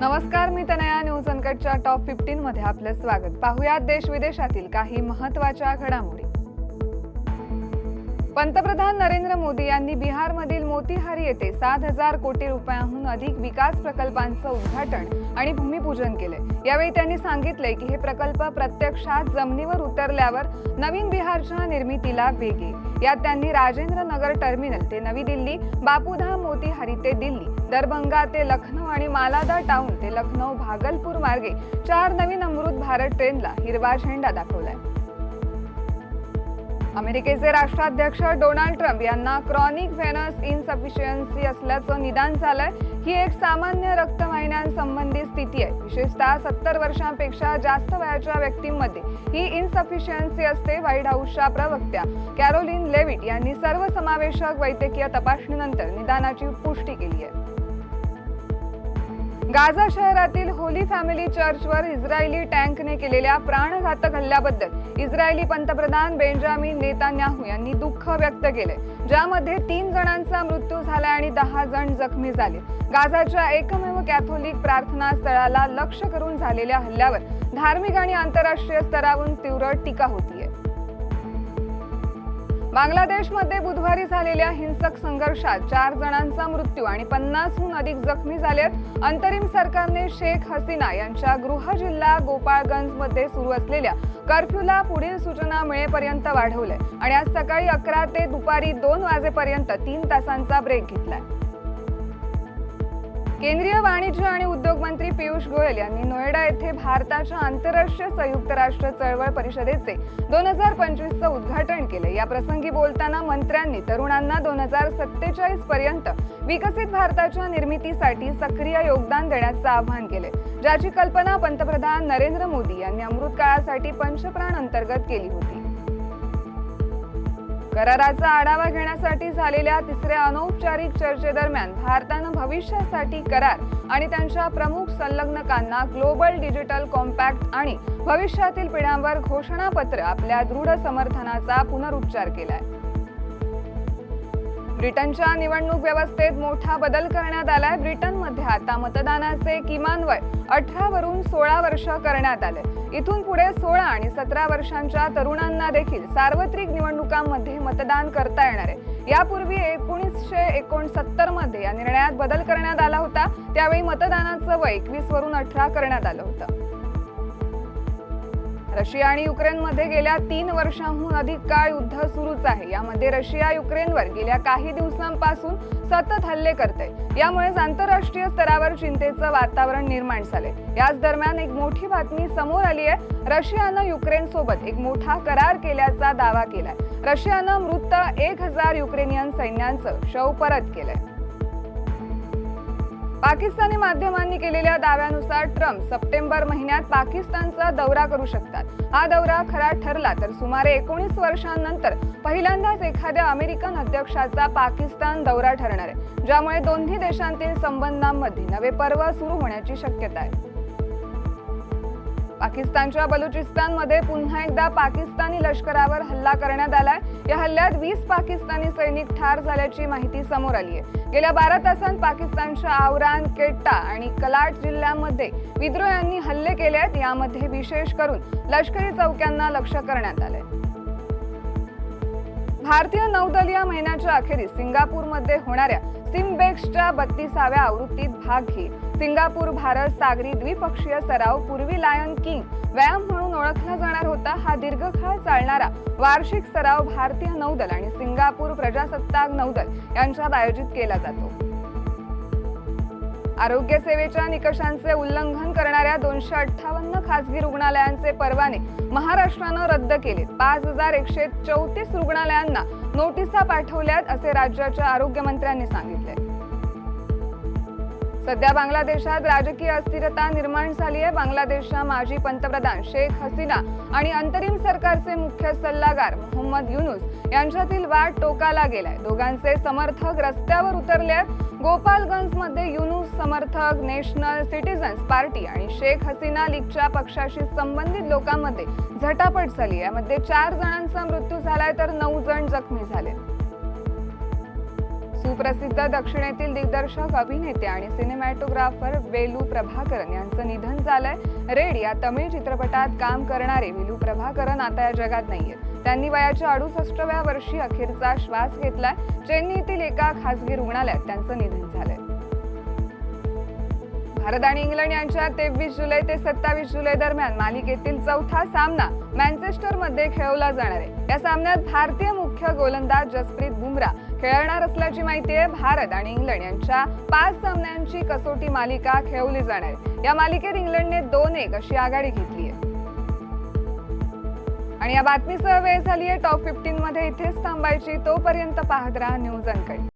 नमस्कार मी Tanaya. News अनकटच्या top fifteen मध्ये आपलं स्वागत. पाहुयात देश विदेशातील काही महत्त्वाच्या घडामोडी. पंतप्रधान नरेंद्र मोदी यांनी बिहारमधील मोतीहारी येथे सात हजार कोटी रुपयांहून अधिक विकास प्रकल्पांचं उद्घाटन आणि भूमिपूजन केले. यावेळी त्यांनी सांगितले की हे प्रकल्प प्रत्यक्षात जमिनीवर उतरल्यावर नवीन बिहारच्या निर्मितीला वेग येईल. यात त्यांनी राजेंद्र नगर टर्मिनल ते नवी दिल्ली बापूधाम मोतीहारी ते दिल्ली दरभंगा ते लखनौ आणि मालादा टाउन ते लखनौ भागलपूर मार्गे चार नवीन अमृत भारत ट्रेनला हिरवा झेंडा दाखवलाय. अमेरिकेचे राष्ट्राध्यक्ष डोनाल्ड ट्रम्प यांना क्रॉनिक व्हेनस इनसफिशियन्सी असल्याचं निदान झालंय. ही एक सामान्य रक्तवाहिन्यांसंबंधी स्थिती आहे. विशेषतः सत्तर वर्षांपेक्षा जास्त वयाच्या व्यक्तींमध्ये ही इनसफिशियन्सी असते व्हाईट हाऊसच्या प्रवक्त्या कॅरोलिन लेविट यांनी सर्वसमावेशक वैद्यकीय तपासणीनंतर निदानाची पुष्टी केली आहे. गाझा शहरातील होली फॅमिली चर्चवर इस्रायली टँकने केलेल्या प्राणघातक हल्ल्याबद्दल इस्रायली पंतप्रधान बेंजामिन नेतान्याहू यांनी दुःख व्यक्त केले ज्यामध्ये तीन जणांचा मृत्यू झाला आणि दहा जण जखमी झाले. गाझाच्या एकमेव कॅथोलिक प्रार्थना स्थळाला लक्ष करून झालेल्या हल्ल्यावर धार्मिक आणि आंतरराष्ट्रीय स्तरावरून तीव्र टीका होतीये. बांगलादेशमध्ये बुधवारी झालेल्या हिंसक संघर्षात चार जणांचा मृत्यू आणि पन्नासहून अधिक जखमी झालेत अंतरिम सरकारने शेख हसीना यांच्या गृह जिल्हा गोपाळगंजमध्ये सुरू असलेल्या कर्फ्यूला पुढील सूचना मिळेपर्यंत वाढवलंय. आणि आज सकाळी अकरा ते दुपारी दोन वाजेपर्यंत तीन तासांचा ब्रेक घेतलाय. केंद्रीय वाणिज्य आणि उद्योग मंत्री पियुष गोयल यांनी नोएडा येथे भारताच्या आंतरराष्ट्रीय संयुक्त राष्ट्र चळवळ परिषदेचे दोन हजार पंचवीसचं उद्घाटन केले. या प्रसंगी बोलताना मंत्र्यांनी तरुणांना दोन हजार सत्तेचाळीस पर्यंत विकसित भारताच्या निर्मितीसाठी सक्रिय योगदान देण्याचं आवाहन केले. ज्याची कल्पना पंतप्रधान नरेंद्र मोदी यांनी अमृत काळासाठी पंचप्राण अंतर्गत केली होती. कराराचा आढावा घेण्यासाठी झालेल्या तिसऱ्या अनौपचारिक चर्चेदरम्यान भारतानं भविष्यासाठी करार आणि त्यांच्या प्रमुख संलग्नकांना ग्लोबल डिजिटल कॉम्पॅक्ट आणि भविष्यातील पिढ्यांवर घोषणापत्र आपल्या दृढ समर्थनाचा पुनरुच्चार केलाय. ब्रिटनच्या निवडणूक व्यवस्थेत मोठा बदल करण्यात आलाय. ब्रिटनमध्ये आता मतदानाचे किमान वय अठरा वरून सोळा वर्ष करण्यात आले. इथून पुढे सोळा आणि सतरा वर्षांच्या तरुणांना देखील सार्वत्रिक निवडणुकांमध्ये मतदान करता येणार आहे. यापूर्वी एकोणीसशे एकोणसत्तरमध्ये या निर्णयात बदल करण्यात आला होता. त्यावेळी मतदानाचं वय एकवीस वरून अठरा करण्यात आलं होतं. रशिया आणि युक्रेनमध्ये गेल्या तीन वर्षांहून अधिक काळ युद्ध सुरूच आहे. यामध्ये रशिया युक्रेनवर गेल्या काही दिवसांपासून सतत हल्ले करते यामुळेच आंतरराष्ट्रीय स्तरावर चिंतेचं वातावरण निर्माण झाले याच दरम्यान एक मोठी बातमी समोर आली आहे. रशियानं युक्रेन सोबत एक मोठा करार केल्याचा दावा केलाय. रशियानं मृत एक हजार युक्रेनियन सैन्यांचं शव परत केलंय. पाकिस्तानी माध्यमांनी केलेल्या दाव्यानुसार ट्रम्प सप्टेंबर महिन्यात पाकिस्तानचा दौरा करू शकतात. हा दौरा खरा ठरला तर सुमारे एकोणीस वर्षांनंतर पहिल्यांदाच एखाद्या अमेरिकन अध्यक्षाचा पाकिस्तान दौरा ठरणार आहे ज्यामुळे दोन्ही देशांतील संबंधांमध्ये नवे पर्व सुरू होण्याची शक्यता आहे. पाकिस्तानच्या बलुचिस्तानमध्ये पुन्हा एकदा पाकिस्तानी लष्करावर हल्ला करण्यात आलाय. या हल्ल्यात वीस पाकिस्तानी सैनिक ठार झाल्याची माहिती समोर आली आहे. गेल्या बारा तासांत पाकिस्तानच्या आवरान केट्टा आणि कलाट जिल्ह्यांमध्ये विद्रोह्यांनी हल्ले केले आहेत यामध्ये विशेष करून लष्करी चौक्यांना लक्ष करण्यात आलंय. भारतीय नौदल या महिन्याच्या अखेरीस सिंगापूरमध्ये होणाऱ्या सिमबेक्सच्या बत्तीसाव्या आवृत्तीत भाग घेईल. सिंगापूर भारत सागरी द्विपक्षीय सराव पूर्वी लायन किंग व्यायाम ओळखला जाणार होता हा दीर्घकाळ चालणारा वार्षिक सराव भारतीय नौदल आणि सिंगापूर प्रजासत्ताक नौदल यांच्यात आयोजित केला जातो. आरोग्य सेवेच्या निकषांचे उल्लंघन करणाऱ्या दोनशे अठ्ठावन्न खासगी रुग्णालयांचे परवाने महाराष्ट्रानं रद्द केले पाच हजार एकशे चौतीस रुग्णालयांना नोटिसा पाठवल्यात असे राज्याच्या आरोग्यमंत्र्यांनी सांगितले. सध्या बांगलादेशात राजकीय अस्थिरता निर्माण झाली आहे. बांगलादेशच्या माजी पंतप्रधान शेख हसीना आणि अंतरिम सरकारचे मुख्य सल्लागार मोहम्मद युनुस यांच्यातील वाद टोकाला गेलाय. दोघांचे समर्थक रस्त्यावर उतरले आहेत. गोपालगंजमध्ये युनुस समर्थक नॅशनल सिटीजन्स पार्टी आणि शेख हसीना लीगच्या पक्षाशी संबंधित लोकांमध्ये झटापट झाली यामध्ये चार जणांचा मृत्यू झालाय तर नऊ जण जखमी झाले. सुप्रसिद्ध दक्षिणेतील दिग्दर्शक अभिनेते आणि सिनेमॅटोग्राफर वेलू प्रभाकरन यांचं निधन झालंय. रेड या तमिळ चित्रपटात काम करणारे वेलू प्रभाकरन आता या जगात नाहीयेत त्यांनी वयाच्या अडुसष्टव्या वर्षी अखेरचा श्वास घेतलाय. चेन्नईतील एका खासगी रुग्णालयात त्यांचं निधन झालंय. भारत आणि इंग्लंड यांच्या तेवीस जुलै ते सत्तावीस जुलै दरम्यान मालिकेतील चौथा सामना मॅन्चेस्टरमध्ये खेळवला जाणार आहे. या सामन्यात भारतीय मुख्य गोलंदाज जसप्रीत बुमरा खेळणार असल्याची माहिती आहे भारत आणि इंग्लंड यांच्या पाच सामन्यांची कसोटी मालिका खेळवली जाणार. आहे या मालिकेत इंग्लंडने दोन एक अशी आघाडी घेतली आहे. आणि या बातमीसह वेळ झाली आहे. टॉप फिफ्टीन मध्ये इथेच थांबायची. तोपर्यंत पाहत राहा न्यूज अनकट